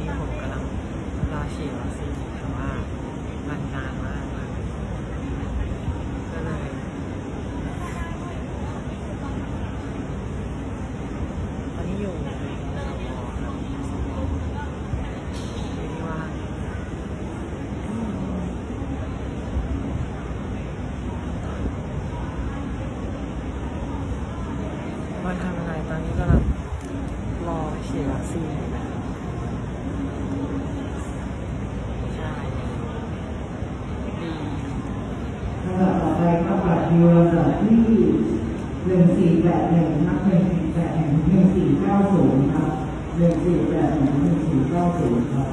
นี้ผมกำลังรอฉีดวัคซีนแต่ว่ามันนานมากเลยก็เลยตอนนี้อยู่ในสมอครับสมอเรียกได้ว่าอืมวันทำอะไรตอนนี้กำลังรอฉีดวัคซีนอยู่นะครับใช่ดี ลำดับต่อไป ครับบัตรคิวลำดับที่หนึ่งสี่แปดหนึ่งนับหนึ่งสี่แปดหนึ่งหนึ่งสี่เก้าศูนย์ครับหนึ่งสี่แปดหนึ่งหนึ่งสี่เก้าศูนย์ครับ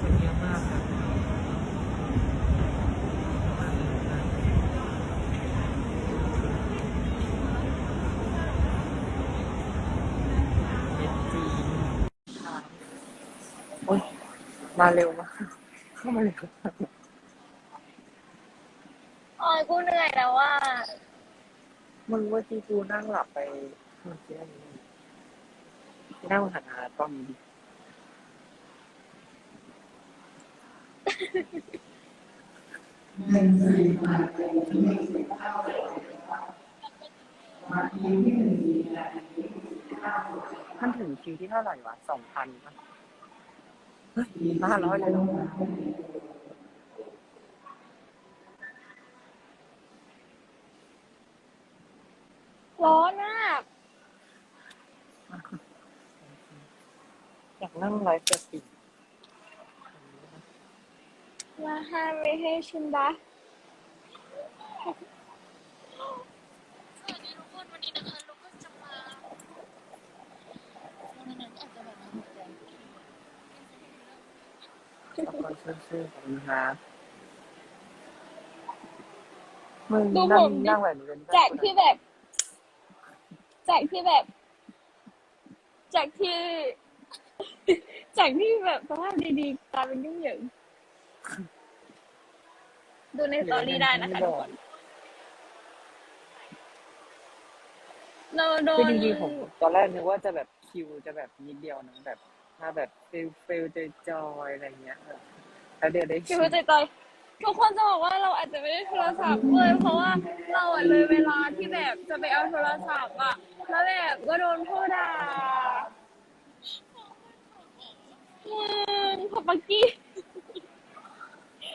คนเยอะมากครับมาเลยมาเย็นจีนโอ้ย มาเร็วมากเข้ามาเร็วมากโอ้ยกูเหนื่อยแล้วว่า มึงเมื่อกี้กูนั่งหลับไปเมื่อกี้นี้นั่งหันหาต้องนี้ดิหนึ่งสี่แปดหนึ่งหนึ่งสี่เก้าศูนย์ครับบัตรคิวที่หนึ่งสี่แปดหนึ่งหนึ่งสี่เก้าศูนย์มันถึงคิวที่เท่าไหร่วะสองพันป่ะ ห้าร้อยเลยเหรอร้อนมากอยากนั่งไลฟ์สดมาห้ามไม่ให้ชิมบ้า สวัสดีทุกคนวันนี้นะคะลูกก็จะมาวันนั้นอาจจะแบบหัวใจ แล้วก็ซื่อๆของนะครับมึงดูนั่ผงมดิ นั่งแบบนี้เป็นจากที่แบบ จากที่แบบ จากที่ จากที่แบบสภาพดีๆกลายเป็นยุ่งเหยิงดูในสตอรี่ได้นะคะทุกคนเราโดคือนจริงๆผมตอนแรกนึกว่าจะแบบคิวจะแบบนิดเดียวนะแบบมาแบบฟิลฟิลจอยๆอะไรเงี้ยแบบ แล้วเดี๋ยวได้คิวใจต่อยทุกคนจะบอกว่าเราอาจจะไม่ได้โทรศัพท์เลยเพราะว่าเราอะเลยเวลาที่แบบจะไปเอาโทรศัพท์อะแล้วแบบก็โดนผู้ด่ามึงพอปักกี้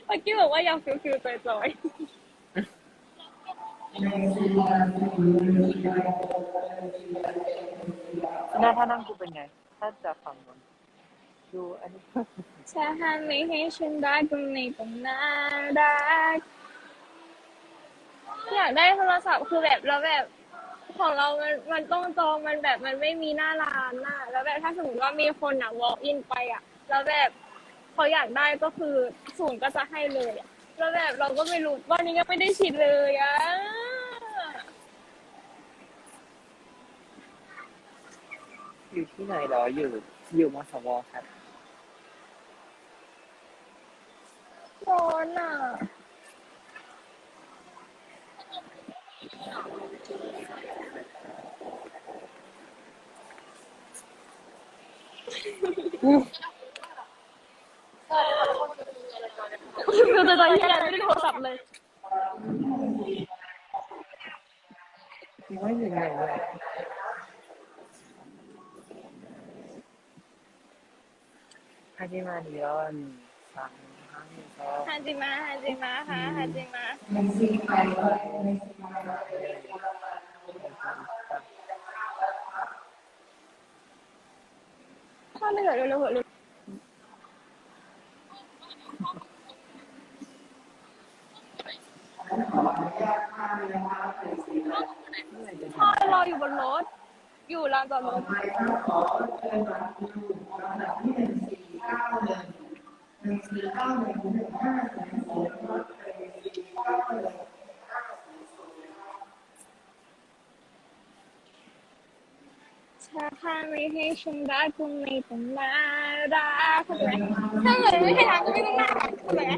ปักกี้บอกว่าอยากฟิลฟิลจอยจอยหนึ่งสี่แปดหนึ่งหนึ่งสี่เก้าศูนย์หน้าถ้านั่งกูเป็นไง ถ้าจะฟังมันดูอันนี้ๆ ถ้าห้ามไม่ให้ฉันได้ก็ไม่ต้องน่ารักอยากได้โทรศัพท์คือแบบแล้วแบบของเรามันมันต้องจองมันแบบมันไม่มีหน้าร้านน่ะแล้วแบบถ้าสมมติว่ามีคนอะ walk in ไปอะ แล้วแบบเขาอยากได้ก็คือศูนย์ก็จะให้เลยอะแล้วแบบเราก็ไม่รู้วันนี้ก็ไม่ได้ฉีดเลยอะอยู่ที่ไหนเหรออยู่อยู่มสวครับ ร้อนอะคือแต่ตอนนี้ยังไม่ได้โทรศัพท์เลยคิดว่าอยู่ไหนเนี่ยฮาจิมาเดียวอันสามห้าหกสอง ฮาจิมะฮาจิมะค่ะฮาจิมะหนึ่งสี่เหนื่อเร็วๆเหลือพ่อรออยู่บนรถ อยู่ลานจอดรถ บขอเชิญบัตรคิวลำดับที่หนึ่งสี่เก้าหนึ่งหนึ่งห้าศูนย์ศูนย์ครับหนึ่งสี่เก้าหนึ่งห้าศูนย์ศูนย์ถ้าข้าไม่ให้ฉันรักคงไม่ต้องน่ารักเข้าใจไหมถ้าเกิดไม่ให้รักก็ไม่ต้องน่ารักเข้าใจไหม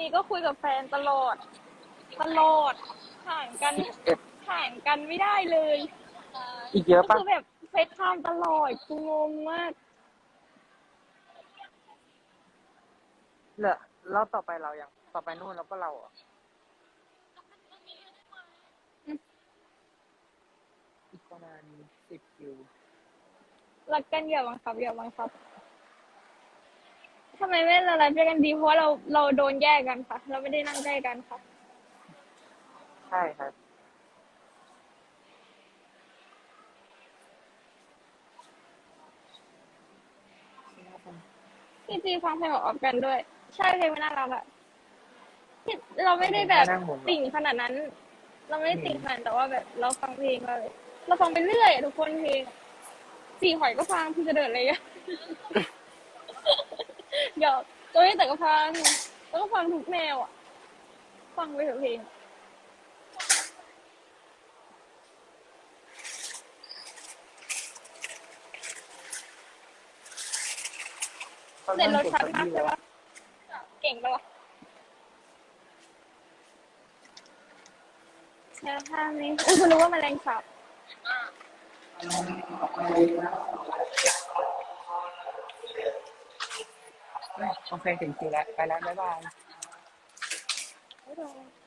นี้ก็คุยกับแฟนตลอด ตลอดห่างกันห่างกันไม่ได้เลย อีกเยอะก็ปะคือแบบเฟซไทม์ตลอดกูงงมากเหลือแล้วต่อไปเรายังต่อไปนู่นแล้วก็เราอะอีกประมาณสิบคิวรักกันอย่าบังคับอย่าบังคับทำไมไม่ละลายด้วยกันดีเพราะว่าเราเราโดนแยกกันค่ะ เราไม่ได้นั่งใกล้กันค่ะ ใช่ครับ พี่จีฟังเพลงของออฟกันด้วย ใช่เพลงไม่น่ารักอะที่เราไม่ได้แบบไม่น่าหมุนหรอติ่งขนาดนั้น เราไม่ได้ติ่งขนาดแต่ว่าแบบเราฟังเพลงเราเลยเราฟังไปเรื่อยอะทุกคนเพลงสี่หอยก็ฟังพี่จะเดินอะไรอะหยอกตัวนี้แต่ก็ฟังแล้วก็ฟังทุกแนวอะฟังไปเถอะเพลง เน็ตเรสชาติมากใช่ปะเก่งปะวะแชร์ภาพนี้อุ้ยคุณรู้ว่ามันแรงสับโอเคถึงคิวแล้ว ไปแล้ว บ๊ายบายไม่โดน